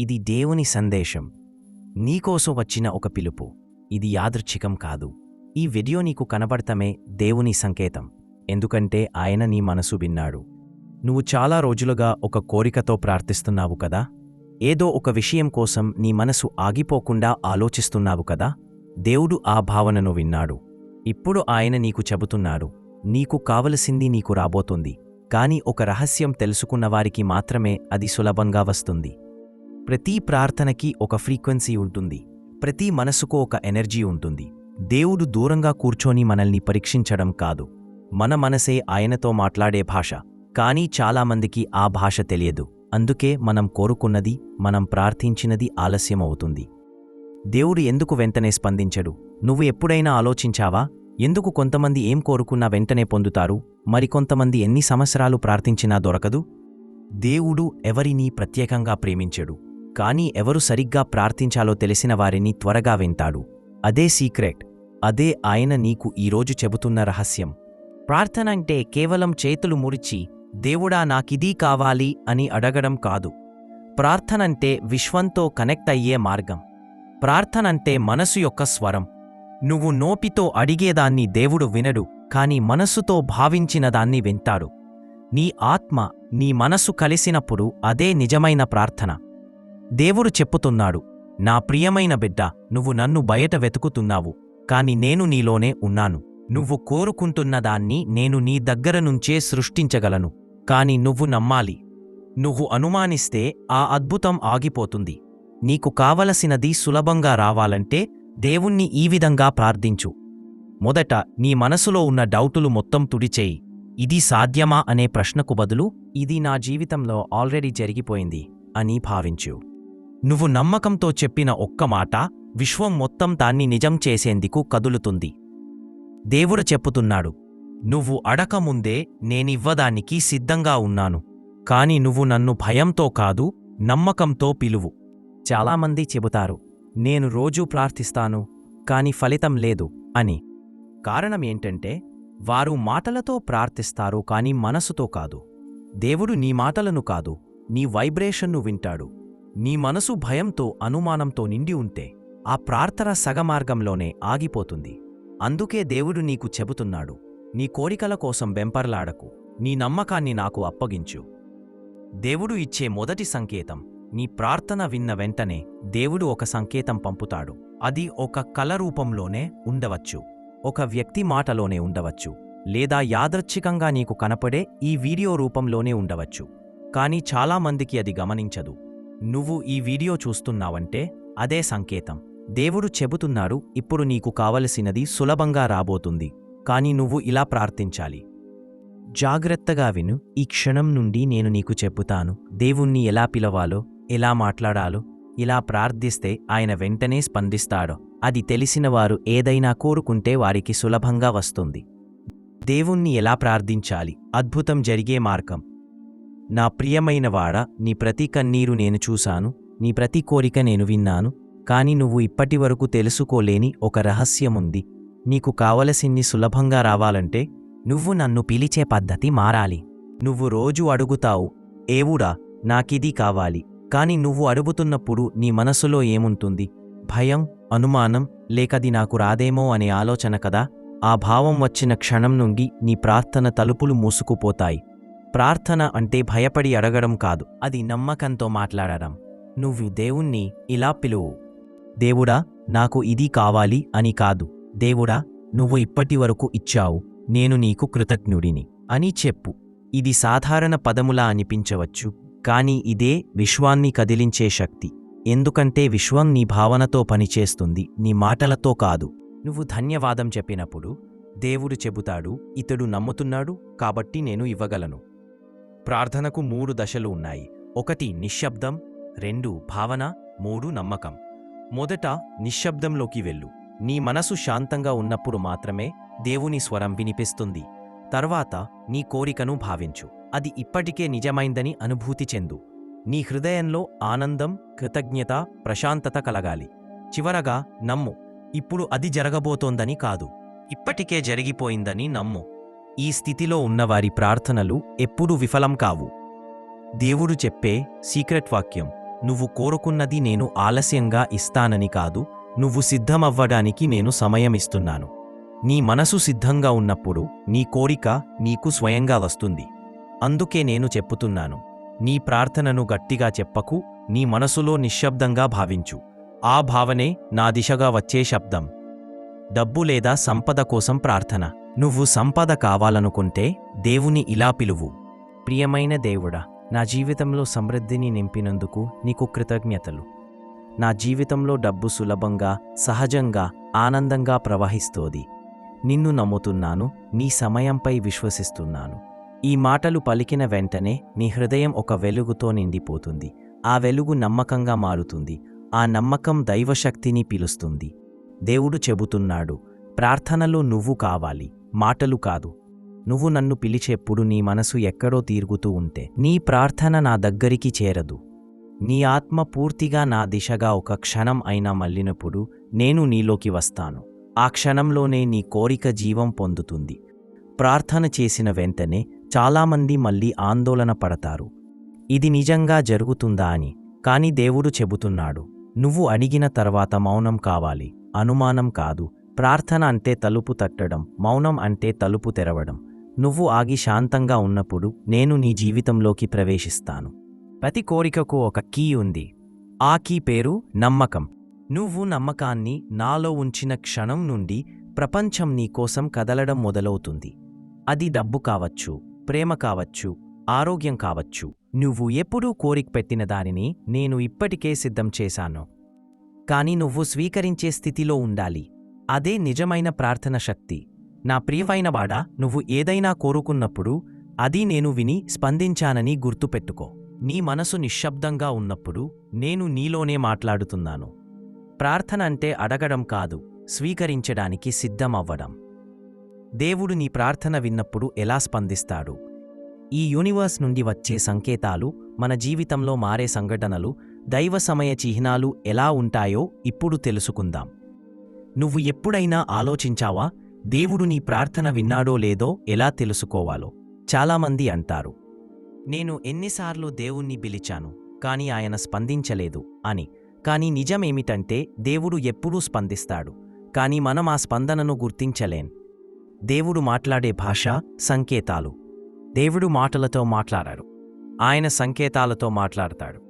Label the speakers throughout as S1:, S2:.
S1: ఇది దేవుని సందేశం. నీకోసం వచ్చిన ఒక పిలుపు. ఇది యాదృచ్ఛికం కాదు. ఈ వీడియో నీకు కనబడతమే దేవుని సంకేతం. ఎందుకంటే ఆయన నీ మనసు విన్నాడు. నువ్వు చాలా రోజులుగా ఒక కోరికతో ప్రార్థిస్తున్నావు కదా? ఏదో ఒక విషయం కోసం నీ మనసు ఆగిపోకుండా ఆలోచిస్తున్నావు కదా? దేవుడు ఆ భావనను విన్నాడు. ఇప్పుడు ఆయన నీకు చెబుతున్నాడు. నీకు కావలసింది నీకు రాబోతుంది. కాని ఒక రహస్యం తెలుసుకున్నవారికి మాత్రమే అది సులభంగా వస్తుంది. ప్రతి ప్రార్థనకి ఒక ఫ్రీక్వెన్సీ ఉంటుంది. ప్రతి మనసుకు ఒక ఎనర్జీ ఉంటుంది. దేవుడు దూరంగా కూర్చొని మనల్ని పరీక్షించడం కాదు. మన మనసే ఆయనతో మాట్లాడే భాష. కానీ చాలామందికి ఆ భాష తెలియదు. అందుకే మనం కోరుకున్నది మనం ప్రార్థించినది ఆలస్యమవుతుంది. దేవుడు ఎందుకు వెంటనే స్పందించడు? నువ్వు ఎప్పుడైనా ఆలోచించావా? ఎందుకు కొంతమంది ఏం కోరుకున్నా వెంటనే పొందుతారు? మరికొంతమంది ఎన్ని సంవత్సరాలు ప్రార్థించినా దొరకదు? దేవుడు ఎవరినీ ప్రత్యేకంగా ప్రేమించడు. కానీ ఎవరు సరిగ్గా ప్రార్థించాలో తెలిసిన వారిని త్వరగా వింటాడు. అదే సీక్రెట్. అదే ఆయన నీకు ఈరోజు చెబుతున్న రహస్యం. ప్రార్థన అంటే కేవలం చేతులు మురిచి దేవుడా నాకిదీ కావాలి అని అడగడం కాదు. ప్రార్థనంటే విశ్వంతో కనెక్ట్ అయ్యే మార్గం. ప్రార్థనంటే మనసు యొక్క స్వరం. నువ్వు నోపితో అడిగేదాన్ని దేవుడు వినడు కాని మనసుతో భావించిన దాన్ని వింటాడు. నీ ఆత్మ నీ మనసు కలిసినప్పుడు అదే నిజమైన ప్రార్థన. దేవుడు చెప్పుతున్నాడు నా ప్రియమైన బిడ్డ నువ్వు నన్ను బయట వెతుకుతున్నావు కాని నేను నీలోనే ఉన్నాను. నువ్వు కోరుకుంటున్నదాన్ని నేను నీ దగ్గర నుంచే సృష్టించగలను కాని నువ్వు నమ్మాలి. నువ్వు అనుమానిస్తే ఆ అద్భుతం ఆగిపోతుంది. నీకు కావలసినది సులభంగా రావాలంటే దేవుణ్ణి ఈ విధంగా ప్రార్థించు. మొదట నీ మనసులో ఉన్న డౌటులు మొత్తం తుడిచేయి. ఇది సాధ్యమా అనే ప్రశ్నకు బదులు ఇది నా జీవితంలో ఆల్రెడీ జరిగిపోయింది అని భావించు. నువ్వు నమ్మకంతో చెప్పిన ఒక్క మాట విశ్వం మొత్తం దాన్ని నిజం చేసేందుకు కదులుతుంది. దేవుడు చెప్పుతున్నాడు నువ్వు అడకముందే నేనివ్వదానికి సిద్ధంగా ఉన్నాను కాని నువ్వు నన్ను భయంతో కాదు నమ్మకంతో పిలువు. చాలామంది చెబుతారు నేను రోజూ ప్రార్థిస్తాను కాని ఫలితం లేదు అని. కారణం ఏంటంటే వారు మాటలతో ప్రార్థిస్తారు కాని మనసుతో కాదు. దేవుడు నీ మాటలను కాదు నీ వైబ్రేషన్ను వింటాడు. నీ మనసు భయంతో అనుమానంతో నిండి ఉంటే ఆ ప్రార్థన సగమార్గంలోనే ఆగిపోతుంది. అందుకే దేవుడు నీకు చెబుతున్నాడు నీ కోరికల కోసం వెంపర్లాడకు నీ నమ్మకాన్ని నాకు అప్పగించు. దేవుడు ఇచ్చే మొదటి సంకేతం నీ ప్రార్థన విన్న వెంటనే దేవుడు ఒక సంకేతం పంపుతాడు. అది ఒక కల రూపంలోనే ఉండవచ్చు ఒక వ్యక్తి మాటలోనే ఉండవచ్చు లేదా యాదృచ్ఛికంగా నీకు కనపడే ఈ వీడియో రూపంలోనే ఉండవచ్చు. కానీ చాలామందికి అది గమనించదు. నువ్వు ఈ వీడియో చూస్తున్నావంటే అదే సంకేతం. దేవుడు చెబుతున్నాడు ఇప్పుడు నీకు కావలసినది సులభంగా రాబోతుంది కాని నువ్వు ఇలా ప్రార్థించాలి. జాగ్రత్తగా విను ఈ క్షణం నుండి నేను నీకు చెబుతాను దేవుణ్ణి ఎలా పిలవాలో ఎలా మాట్లాడాలో ఇలా ప్రార్థిస్తే ఆయన వెంటనే స్పందిస్తాడో. అది తెలిసినవారు ఏదైనా కోరుకుంటే వారికి సులభంగా వస్తుంది. దేవుణ్ణి ఎలా ప్రార్థించాలి? అద్భుతం జరిగే మార్గం. నా ప్రియమైనవాడ నీ ప్రతి కన్నీరు నేను చూశాను నీ ప్రతి కోరిక నేను విన్నాను కాని నువ్వు ఇప్పటివరకు తెలుసుకోలేని ఒక రహస్యముంది. నీకు కావలసిన్ని సులభంగా రావాలంటే నువ్వు నన్ను పిలిచే పద్ధతి మారాలి. నువ్వు రోజు అడుగుతావు ఏవుడా నాకిది కావాలి. కాని నువ్వు అడుగుతున్నప్పుడు నీ మనసులో ఏముంటుంది? భయం అనుమానం లేకది నాకు రాదేమో అనే ఆలోచన కదా? ఆ భావం వచ్చిన క్షణం నుండి నీ ప్రార్థన తలుపులు మూసుకుపోతాయి. ప్రార్థన అంటే భయపడి అడగడం కాదు అది నమ్మకంతో మాట్లాడడం. నువ్వు దేవుణ్ణి ఇలా పిలువు. దేవుడా నాకు ఇది కావాలి అని కాదు. దేవుడా నువ్వు ఇప్పటివరకు ఇచ్చావు నేను నీకు కృతజ్ఞుడిని అని చెప్పు. ఇది సాధారణ పదములా అనిపించవచ్చు కాని ఇదే విశ్వాన్ని కదిలించే శక్తి. ఎందుకంటే విశ్వం నీ భావనతో పనిచేస్తుంది నీ మాటలతో కాదు. నువ్వు ధన్యవాదం చెప్పినప్పుడు దేవుడు చెబుతాడు ఇతడు నమ్ముతున్నాడు కాబట్టి నేను ఇవ్వగలను. ప్రార్థనకు మూడు దశలు ఉన్నాయి. ఒకటి నిశ్శబ్దం రెండు భావన మూడు నమ్మకం. మొదట నిశ్శబ్దంలోకి వెళ్ళు. నీ మనసు శాంతంగా ఉన్నప్పుడు మాత్రమే దేవుని స్వరం వినిపిస్తుంది. తర్వాత నీ కోరికను భావించు. అది ఇప్పటికే నిజమైందని అనుభూతి చెందు. నీ హృదయంలో ఆనందం కృతజ్ఞత ప్రశాంతత కలగాలి. చివరగా నమ్ము. ఇప్పుడు అది జరగబోతోందని కాదు. ఇప్పటికే జరిగిపోయిందని నమ్ము. ఈ స్థితిలో ఉన్నవారి ప్రార్థనలు ఎప్పుడూ విఫలం కావు. దేవుడు చెప్పే సీక్రెట్ వాక్యం నువ్వు కోరుకున్నది నేను ఆలస్యంగా ఇస్తానని కాదు నువ్వు సిద్ధమవ్వడానికి నేను సమయం ఇస్తున్నాను. నీ మనసు సిద్ధంగా ఉన్నప్పుడు నీ కోరిక నీకు స్వయంగా వస్తుంది. అందుకే నేను చెప్పుతున్నాను నీ ప్రార్థనను గట్టిగా చెప్పకు నీ మనసులో నిశ్శబ్దంగా భావించు. ఆ భావనే నా దిశగా వచ్చే శబ్దం. డబ్బు లేదా సంపద కోసం ప్రార్థన. నువ్వు సంపద కావాలనుకుంటే దేవుని ఇలా పిలువు. ప్రియమైన దేవుడా నా జీవితంలో సమృద్ధిని నింపినందుకు నీకు కృతజ్ఞతలు. నా జీవితంలో డబ్బు సులభంగా సహజంగా ఆనందంగా ప్రవహిస్తోంది. నిన్ను నమ్ముతున్నాను నీ సమయంపై విశ్వసిస్తున్నాను. ఈ మాటలు పలికిన వెంటనే నీ హృదయం ఒక వెలుగుతో నిండిపోతుంది. ఆ వెలుగు నమ్మకంగా మారుతుంది. ఆ నమ్మకం దైవశక్తిని పిలుస్తుంది. దేవుడు చెబుతున్నాడు ప్రార్థనలో నువ్వు కావాలి. మాటలు కాదు. నువ్వు నన్ను పిలిచేప్పుడు నీ మనసు ఎక్కడో తీరుగుతూ ఉంటే నీ ప్రార్థన నా దగ్గరికి చేరదు. నీ ఆత్మ పూర్తిగా నా దిశగా ఒక క్షణం అయినా మళ్ళినప్పుడు నేను నీలోకి వస్తాను. ఆ క్షణంలోనే నీ కోరిక జీవం పొందుతుంది. ప్రార్థన చేసిన వెంటనే చాలామంది మళ్ళీ ఆందోళన పడతారు. ఇది నిజంగా జరుగుతుందా అని కాని దేవుడు చెబుతున్నాడు. నువ్వు అడిగిన తర్వాత మౌనం కావాలి అనుమానం కాదు ప్రార్థన అంటే తలుపు తట్టడం మౌనం అంటే తలుపు తెరవడం. నువ్వు ఆగి శాంతంగా ఉన్నప్పుడు నేను నీ జీవితంలోకి ప్రవేశిస్తాను. ప్రతి కోరికకు ఒక కీ ఉంది. ఆ కీ పేరు నమ్మకం. నువ్వు నమ్మకాన్ని నాలో ఉంచిన క్షణం నుండి ప్రపంచం నీకోసం కదలడం మొదలవుతుంది. అది డబ్బు కావచ్చు ప్రేమ కావచ్చు ఆరోగ్యం కావచ్చు. నువ్వు ఎప్పుడూ కోరిక పెట్టిన దానిని నేను ఇప్పటికే సిద్ధం చేశాను. కాని నువ్వు స్వీకరించే స్థితిలో ఉండాలి. అదే నిజమైన ప్రార్థన శక్తి. నా ప్రియమైన వాడా నువ్వు ఏదైనా కోరుకున్నప్పుడు అది నేను విని స్పందించానని గుర్తుపెట్టుకో. నీ మనసు నిశ్శబ్దంగా ఉన్నప్పుడు నేను నీలోనే మాట్లాడుతున్నాను. ప్రార్థన అంటే అడగడం కాదు స్వీకరించడానికి సిద్ధమవ్వడం. దేవుడు నీ ప్రార్థన విన్నప్పుడు ఎలా స్పందిస్తాడు? ఈ యూనివర్స్ నుండి వచ్చే సంకేతాలు మన జీవితంలో మారే సంఘటనలు దైవ సమయ చిహ్నాలు ఎలా ఉంటాయో ఇప్పుడు తెలుసుకుందాం. నువ్వు ఎప్పుడైనా ఆలోచించావా? దేవుడు నీ ప్రార్థన విన్నాడో లేదో ఎలా తెలుసుకోవాలో? చాలామంది అంటారు నేను ఎన్నిసార్లు దేవుణ్ణి పిలిచాను కాని ఆయన స్పందించలేదు అని. కాని నిజమేమిటంటే దేవుడు ఎప్పుడూ స్పందిస్తాడు కాని మనం ఆ స్పందనను గుర్తించలేం. దేవుడు మాట్లాడే భాష సంకేతాలు. దేవుడు మాటలతో మాట్లాడాడు. ఆయన సంకేతాలతో మాట్లాడతాడు.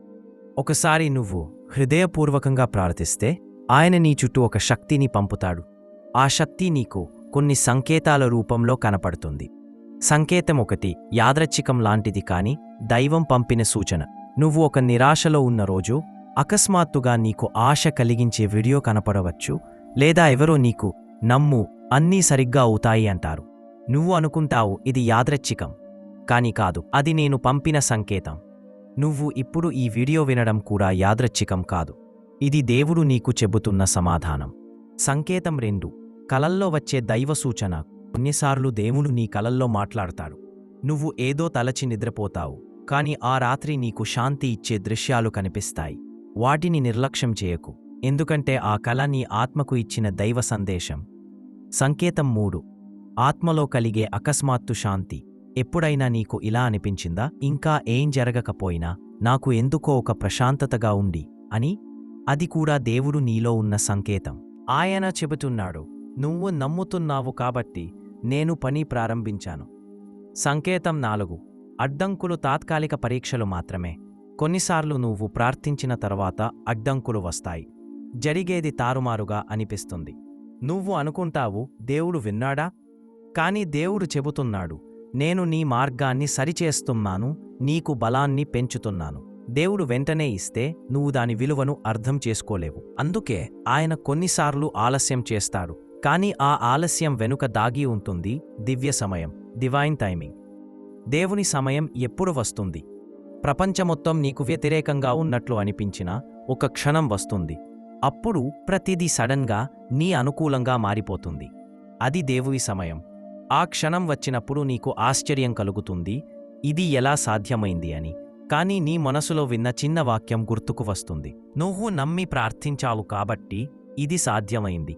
S1: ఒకసారి నువ్వు హృదయపూర్వకంగా ప్రార్థిస్తే ఆయన నీ చుట్టూ ఒక శక్తిని పంపుతాడు. ఆ శక్తి నీకు కొన్ని సంకేతాల రూపంలో కనపడుతుంది. సంకేతం ఒకటి యాదృచ్ఛికం లాంటిది కాని దైవం పంపిన సూచన. నువ్వు ఒక నిరాశలో ఉన్న రోజు అకస్మాత్తుగా నీకు ఆశ కలిగించే వీడియో కనపడవచ్చు లేదా ఎవరో నీకు నమ్ము అన్నీ సరిగ్గా అవుతాయి అంటారు. నువ్వు అనుకుంటావు ఇది యాదృచ్ఛికం. కాని కాదు అది నేను పంపిన సంకేతం. నువ్వు ఇప్పుడు ఈ వీడియో వినడం కూడా యాదృచ్ఛికం కాదు. ఇది దేవుడు నీకు చెబుతున్న సమాధానం. సంకేతం రెండు. కలల్లో వచ్చే దైవ సూచన. కొన్నిసార్లు దేవుడు నీ కలల్లో మాట్లాడతాడు. నువ్వు ఏదో తలచి నిద్రపోతావు. కాని ఆ రాత్రి నీకు శాంతి ఇచ్చే దృశ్యాలు కనిపిస్తాయి. వాటిని నిర్లక్ష్యం చేయకు. ఎందుకంటే ఆ కల నీ ఆత్మకు ఇచ్చిన దైవ సందేశం. సంకేతం మూడు. ఆత్మలో కలిగే అకస్మాత్తు శాంతి. ఎప్పుడైనా నీకు ఇలా అనిపించిందా? ఇంకా ఏం జరగకపోయినా నాకు ఎందుకో ఒక ప్రశాంతతగా ఉంది అని అది కూడా దేవుడు నీలో ఉన్న సంకేతం. ఆయన చెబుతున్నాడు నువ్వు నమ్ముతున్నావు కాబట్టి నేను పని ప్రారంభించాను. సంకేతం నాలుగు అడ్డంకులు తాత్కాలిక పరీక్షలు మాత్రమే. కొన్నిసార్లు నువ్వు ప్రార్థించిన తర్వాత అడ్డంకులు వస్తాయి. జరిగేది తారుమారుగా అనిపిస్తుంది. నువ్వు అనుకుంటావు దేవుడు విన్నాడా? కాని దేవుడు చెబుతున్నాడు నేను నీ మార్గాన్ని సరిచేస్తున్నాను నీకు బలాన్ని పెంచుతున్నాను. దేవుడు వెంటనే ఇస్తే నువ్వు దాని విలువను అర్థం చేసుకోలేవు. అందుకే ఆయన కొన్నిసార్లు ఆలస్యం చేస్తాడు. కాని ఆ ఆలస్యం వెనుక దాగి ఉంటుంది దివ్య సమయం డివైన్ టైమింగ్ దేవుని సమయం ఎప్పుడు వస్తుంది? ప్రపంచమొత్తం నీకు వ్యతిరేకంగా ఉన్నట్లు అనిపించినా ఒక క్షణం వస్తుంది. అప్పుడు ప్రతిదీ సడన్గా నీ అనుకూలంగా మారిపోతుంది. అది దేవుని సమయం. ఆ క్షణం వచ్చినప్పుడు నీకు ఆశ్చర్యం కలుగుతుంది. ఇది ఎలా సాధ్యమైంది అని. కానీ నీ మనసులో విన్న చిన్న వాక్యం గుర్తుకు వస్తుంది. నువ్వు నమ్మి ప్రార్థించావు కాబట్టి ఇది సాధ్యమైంది.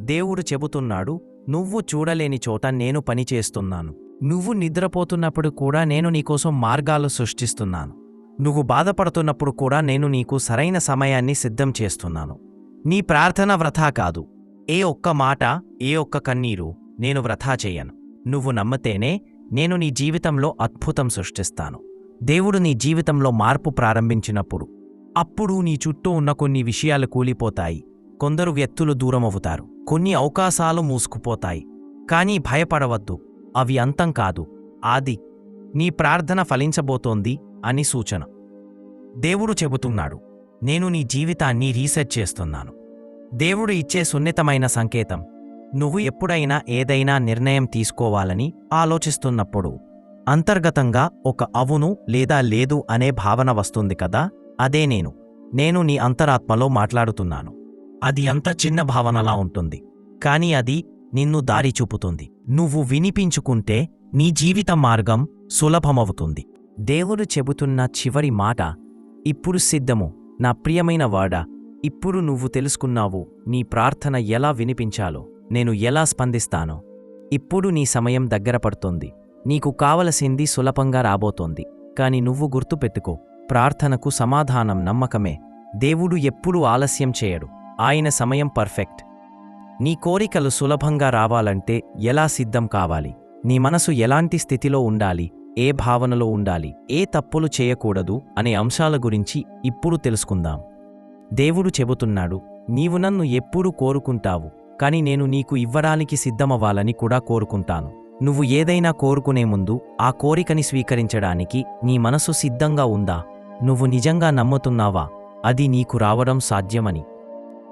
S1: దేవుడు చెబుతున్నాడు నువ్వు చూడలేని చోట నేను పనిచేస్తున్నాను నువ్వు నిద్రపోతున్నప్పుడు కూడా నేను నీకోసం మార్గాలు సృష్టిస్తున్నాను. నువ్వు బాధపడుతున్నప్పుడు కూడా నేను నీకు సరైన సమయాన్ని సిద్ధం చేస్తున్నాను. నీ ప్రార్థన వ్రథా కాదు. ఏ ఒక్క మాట ఏ ఒక్క కన్నీరు నేను వ్రథా చేయను. నువ్వు నమ్మతేనే నేను నీ జీవితంలో అద్భుతం సృష్టిస్తాను. దేవుడు నీ జీవితంలో మార్పు ప్రారంభించినప్పుడు అప్పుడు నీ చుట్టూ ఉన్న కొన్ని విషయాలు కూలిపోతాయి. కొందరు వ్యక్తులు దూరమవుతారు. కొన్ని అవకాశాలు మూసుకుపోతాయి. కానీ భయపడవద్దు. అవి అంతం కాదు. ఆది నీ ప్రార్థన ఫలించబోతోంది అని సూచన. దేవుడు చెబుతున్నాడు నేను నీ జీవితాన్ని రీసెర్చ్ చేస్తున్నాను. దేవుడు ఇచ్చే సున్నితమైన సంకేతం నువ్వు ఎప్పుడైనా ఏదైనా నిర్ణయం తీసుకోవాలని ఆలోచిస్తున్నప్పుడు అంతర్గతంగా ఒక అవును లేదా లేదు అనే భావన వస్తుంది కదా? అదే నేను. నేను నీ అంతరాత్మలో మాట్లాడుతున్నాను. అది అంత చిన్న భావనలా ఉంటుంది. కాని అది నిన్ను దారి చూపుతుంది. నువ్వు వినిపించుకుంటే నీ జీవిత మార్గం సులభమవుతుంది. దేవుడు చెబుతున్న చివరి మాట ఇప్పుడు సిద్ధము నా ప్రియమైన వాడా ఇప్పుడు నువ్వు తెలుసుకున్నావు నీ ప్రార్థన ఎలా వినిపించాలో నేను ఎలా స్పందిస్తానో. ఇప్పుడు నీ సమయం దగ్గర పడుతోంది. నీకు కావలసింది సులభంగా రాబోతోంది కాని నువ్వు గుర్తుపెట్టుకో ప్రార్థనకు సమాధానం నమ్మకమే. దేవుడు ఎప్పుడూ ఆలస్యం చేయడు ఆయన సమయం పర్ఫెక్ట్. నీ కోరికలు సులభంగా రావాలంటే ఎలా సిద్ధం కావాలి? నీ మనసు ఎలాంటి స్థితిలో ఉండాలి? ఏ భావనలో ఉండాలి? ఏ తప్పులు చేయకూడదు? అనే అంశాల గురించి ఇప్పుడు తెలుసుకుందాం. దేవుడు చెబుతున్నాడు నీవు నన్ను ఎప్పుడూ కోరుకుంటావు కాని నేను నీకు ఇవ్వడానికి సిద్ధమవ్వాలని కూడా కోరుకుంటాను. నువ్వు ఏదైనా కోరుకునే ముందు ఆ కోరికని స్వీకరించడానికి నీ మనసు సిద్ధంగా ఉందా? నువ్వు నిజంగా నమ్ముతున్నావా? అది నీకు రావడం సాధ్యమని.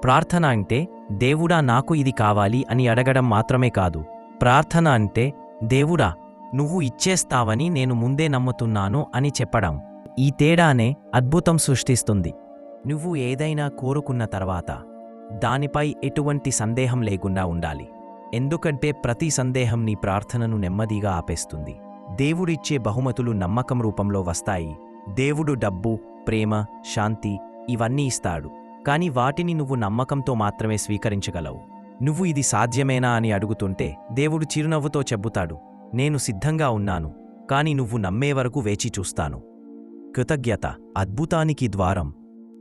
S1: ప్రార్థన అంటే దేవుడా నాకు ఇది కావాలి అని అడగడం మాత్రమే కాదు. ప్రార్థన అంటే దేవుడా నువ్వు ఇచ్చేస్తావని నేను ముందే నమ్ముతున్నాను అని చెప్పడం. ఈ తేడానే అద్భుతం సృష్టిస్తుంది. నువ్వు ఏదైనా కోరుకున్న తర్వాత దానిపై ఎటువంటి సందేహం లేకుండా ఉండాలి. ఎందుకంటే ప్రతి సందేహం నీ ప్రార్థనను నెమ్మదిగా ఆపేస్తుంది. దేవుడిచ్చే బహుమతులు నమ్మకం రూపంలో వస్తాయి. దేవుడు డబ్బు ప్రేమ శాంతి ఇవన్నీ ఇస్తాడు. కాని వాటిని నువ్వు నమ్మకంతో మాత్రమే స్వీకరించగలవు. నువ్వు ఇది సాధ్యమేనా అని అడుగుతుంటే దేవుడు చిరునవ్వుతో చెబుతాడు. నేను సిద్ధంగా ఉన్నాను కాని నువ్వు నమ్మే వరకు వేచి చూస్తాను. కృతజ్ఞత అద్భుతానికి ద్వారం.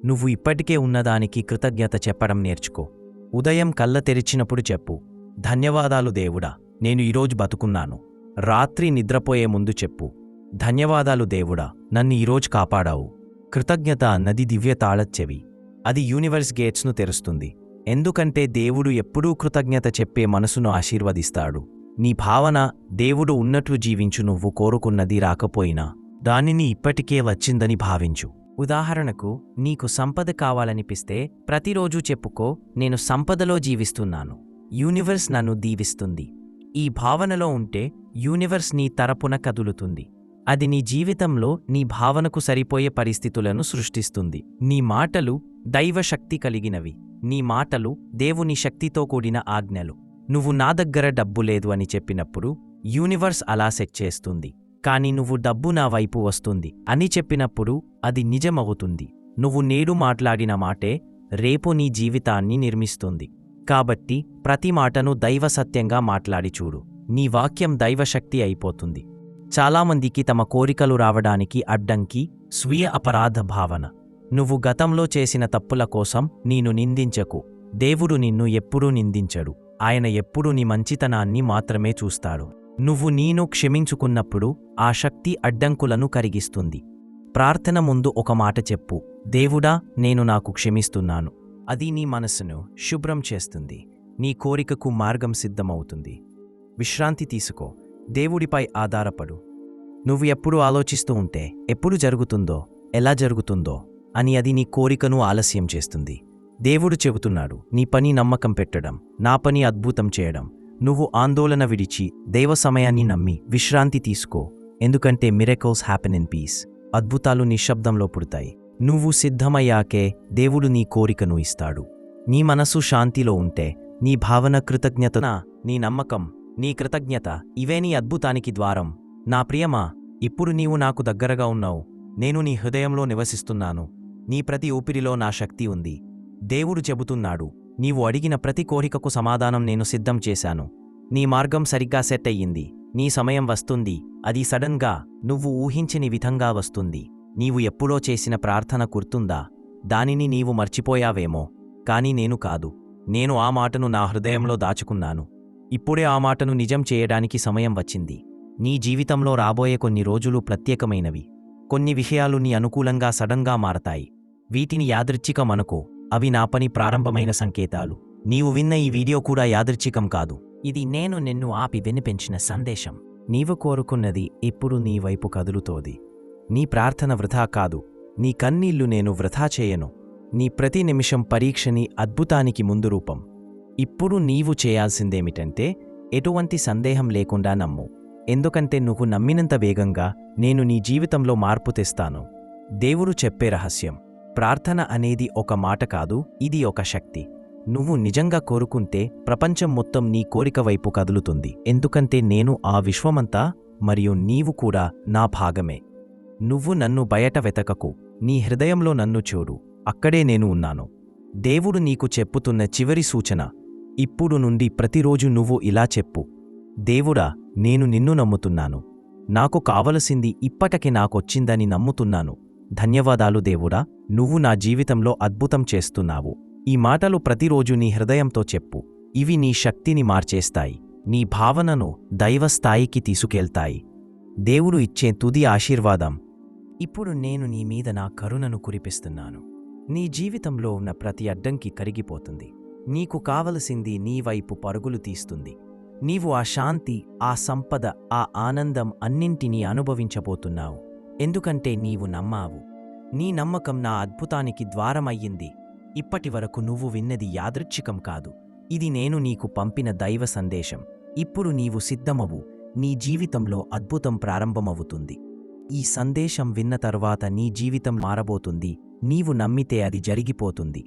S1: నువ్వు ఇప్పటికే ఉన్నదానికి కృతజ్ఞత చెప్పడం నేర్చుకో. ఉదయం కళ్ళ తెరిచినప్పుడు చెప్పు. ధన్యవాదాలు దేవుడా నేను ఈరోజు బతుకున్నాను. రాత్రి నిద్రపోయే ముందు చెప్పు. ధన్యవాదాలు దేవుడా నన్ను ఈరోజు కాపాడావు. కృతజ్ఞత అన్నది దివ్య తాళచ్చెవి. అది యూనివర్స్ గేట్స్ను తెరుస్తుంది. ఎందుకంటే దేవుడు ఎప్పుడూ కృతజ్ఞత చెప్పే మనసును ఆశీర్వదిస్తాడు. నీ భావన దేవుడు ఉన్నట్లు జీవించు నువ్వు కోరుకున్నది రాకపోయినా దానిని ఇప్పటికే వచ్చిందని భావించు. ఉదాహరణకు నీకు సంపద కావాలనిపిస్తే ప్రతిరోజూ చెప్పుకో నేను సంపదలో జీవిస్తున్నాను. యూనివర్స్ నన్ను దీవిస్తుంది. ఈ భావనలో ఉంటే యూనివర్స్ నీ తరపున కదులుతుంది. అది నీ జీవితంలో నీ భావనకు సరిపోయే పరిస్థితులను సృష్టిస్తుంది. నీ మాటలు దైవశక్తి కలిగినవి. నీ మాటలు దేవుని శక్తితో కూడిన ఆజ్ఞలు. నువ్వు నా దగ్గర డబ్బు లేదు అని చెప్పినప్పుడు యూనివర్స్ అలా సెట్ చేస్తుంది. కాని నువ్వు డబ్బు నా వైపు వస్తుంది అని చెప్పినప్పుడు అది నిజమవుతుంది. నువ్వు నేడు మాట్లాడిన మాటే రేపు నీ జీవితాన్ని నిర్మిస్తుంది. కాబట్టి ప్రతి మాటను దైవసత్యంగా మాట్లాడి చూడు నీ వాక్యం దైవశక్తి అయిపోతుంది. చాలామందికి తమ కోరికలు రావడానికి అడ్డంకి స్వీయ అపరాధ భావన. నువ్వు గతంలో చేసిన తప్పుల కోసం నేను నిందించకు. దేవుడు నిన్ను ఎప్పుడూ నిందించడు. ఆయన ఎప్పుడూ నీ మంచితనాన్ని మాత్రమే చూస్తాడు. నువ్వు నీను క్షమించుకున్నప్పుడు ఆ శక్తి అడ్డంకులను కరిగిస్తుంది. ప్రార్థన ముందు ఒక మాట చెప్పు. దేవుడా నేను నాకు క్షమిస్తున్నాను. అది నీ మనసును శుభ్రం చేస్తుంది. నీ కోరికకు మార్గం సిద్ధమవుతుంది. విశ్రాంతి తీసుకో. దేవుడిపై ఆధారపడు. నువ్వు ఎప్పుడు ఆలోచిస్తూ ఉంటే ఎప్పుడు జరుగుతుందో ఎలా జరుగుతుందో అని అది నీ కోరికను ఆలస్యం చేస్తుంది. దేవుడు చెబుతున్నాడు నీ పని నమ్మకం పెట్టడం నా పని అద్భుతం చేయడం. నువ్వు ఆందోళన విడిచి దైవ సమయాన్ని నమ్మి విశ్రాంతి తీసుకో. ఎందుకంటే మిరెకోస్ హ్యాపెన్ ఇన్ పీస్ అద్భుతాలు నిశ్శబ్దంలో పుడతాయి. నువ్వు సిద్ధమయ్యాకే దేవుడు నీ కోరికను ఇస్తాడు. నీ మనసు శాంతిలో ఉంటే నీ భావన కృతజ్ఞతన నీ నమ్మకం నీ కృతజ్ఞత ఇవే నీ అద్భుతానికి ద్వారం. నా ప్రియమా ఇప్పుడు నీవు నాకు దగ్గరగా ఉన్నావు. నేను నీ హృదయంలో నివసిస్తున్నాను. నీ ప్రతి ఊపిరిలో నా శక్తి ఉంది. దేవుడు చెబుతున్నాడు నీవు అడిగిన ప్రతి కోరికకు సమాధానం నేను సిద్ధం చేశాను. నీ మార్గం సరిగ్గా సెట్ అయ్యింది. నీ సమయం వస్తుంది. అది సడన్గా నువ్వు ఊహించని విధంగా వస్తుంది. నీవు ఎప్పుడో చేసిన ప్రార్థన గుర్తుందా? దానిని నీవు మర్చిపోయావేమో. కాని నేను కాదు. నేను ఆ మాటను నా హృదయంలో దాచుకున్నాను. ఇప్పుడే ఆ మాటను నిజం చేయడానికి సమయం వచ్చింది. నీ జీవితంలో రాబోయే కొన్ని రోజులు ప్రత్యేకమైనవి. కొన్ని విషయాలు నీ అనుకూలంగా సడన్గా మారతాయి. వీటిని యాదృచ్ఛికమనుకో అవి నా పని ప్రారంభమైన సంకేతాలు. నీవు విన్న ఈ వీడియో కూడా యాదృచ్ఛికం కాదు. ఇది నేను నిన్ను ఆపి వినిపించిన సందేశం. నీవు కోరుకున్నది ఇప్పుడు నీ వైపు కదులుతోంది. నీ ప్రార్థన వృధా కాదు. నీ కన్నీళ్ళు నేను వృధా చేయను. నీ ప్రతి నిమిషం పరీక్షని అద్భుతానికి ముందు రూపం. ఇప్పుడు నీవు చేయాల్సిందేమిటంటే ఎటువంటి సందేహం లేకుండా నమ్ము. ఎందుకంటే నువ్వు నమ్మినంత వేగంగా నేను నీ జీవితంలో మార్పు తెస్తాను. దేవుడు చెప్పే రహస్యం ప్రార్థన అనేది ఒక మాట కాదు ఇది ఒక శక్తి. నువ్వు నిజంగా కోరుకుంటే ప్రపంచం మొత్తం నీ కోరిక వైపు కదులుతుంది. ఎందుకంటే నేను ఆ విశ్వమంతా మరియు నీవు కూడా నా భాగమే. నువ్వు నన్ను బయట వెతకకు నీ హృదయంలో నన్ను చూడు అక్కడే నేను ఉన్నాను. దేవుడు నీకు చెప్పుతున్న చివరి సూచన ఇప్పుడు నుండి ప్రతిరోజు నువ్వు ఇలా చెప్పు. దేవుడా నేను నిన్ను నమ్ముతున్నాను. నాకు కావలసింది ఇప్పటికి నాకొచ్చిందని నమ్ముతున్నాను. ధన్యవాదాలు దేవుడా నువ్వు నా జీవితంలో అద్భుతం చేస్తున్నావు. ఈ మాటలు ప్రతిరోజు నీ హృదయంతో చెప్పు. ఇవి నీ శక్తిని మార్చేస్తాయి. నీ భావనను దైవస్థాయికి తీసుకెళ్తాయి. దేవుడు ఇచ్చే తుది ఆశీర్వాదం ఇప్పుడు నేను నీ మీద నా కరుణను కురిపిస్తున్నాను. నీ జీవితంలో ఉన్న ప్రతి అడ్డంకి కరిగిపోతుంది. నీకు కావలసింది నీ వైపు పరుగులు తీస్తుంది. నీవు ఆ శాంతి ఆ సంపద ఆ ఆనందం అన్నింటినీ అనుభవించబోతున్నావు. ఎందుకంటే నీవు నమ్మావు. నీ నమ్మకం నా అద్భుతానికి ద్వారమయ్యింది. ఇప్పటివరకు నువ్వు విన్నది యాదృచ్ఛికం కాదు. ఇది నేను నీకు పంపిన దైవ సందేశం. ఇప్పుడు నీవు సిద్ధమవు. నీ జీవితంలో అద్భుతం ప్రారంభమవుతుంది. ఈ సందేశం విన్న తర్వాత నీ జీవితం మారబోతుంది. నీవు నమ్మితే అది జరిగిపోతుంది.